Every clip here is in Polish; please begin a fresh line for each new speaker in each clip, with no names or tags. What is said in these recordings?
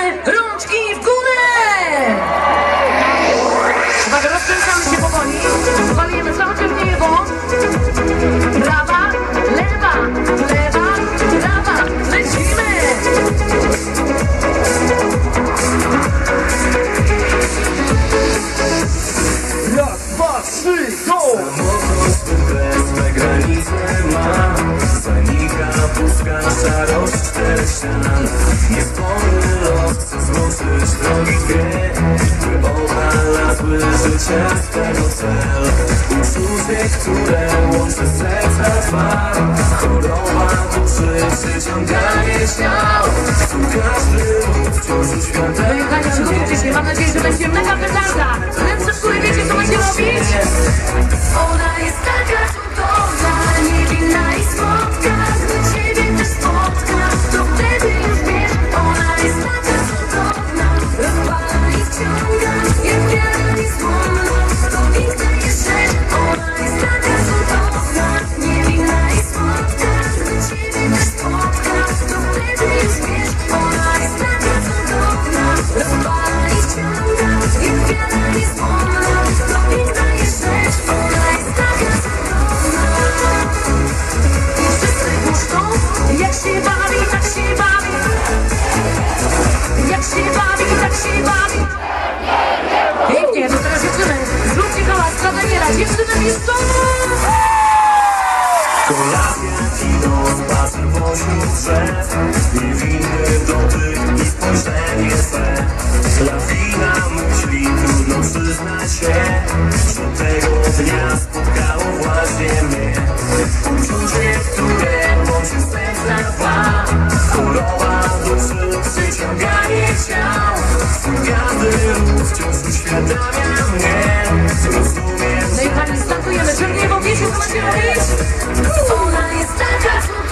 tańczymy rączki w górę! Uwaga, rozkręcamy się powoli. Walujemy cały czas w niebo. Prawa, lewa, lewa, prawa. Lecimy!
Raz, dwa, trzy, go!
Samochód swe granice ma Zanika pustka szarość los drogi dwie By odnalazły życie tego cel Uczucie, które łączy serca dwa Choroba duszy, przyciąganie śmiał Tu każdy ruch wciąż uświadamia
Dojechanie przygotujcie się. Mam nadzieję, że będzie mega petarda.
serce Niewinny dotyk i spojrzenie swe. Lawina myśli, trudno przyznać się Że tego dnia spotkało właśnie mnie. Uczucie, które łączy serca dwa Choroba duszy, przyciąganie ciał. Każdy ruch wciąż uświadamia mnie Rozumiem, No i pani, startujemy, pewnie, bo wiecie, co macie robić? Ona jest taka,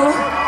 또